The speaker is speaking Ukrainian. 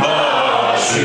Наші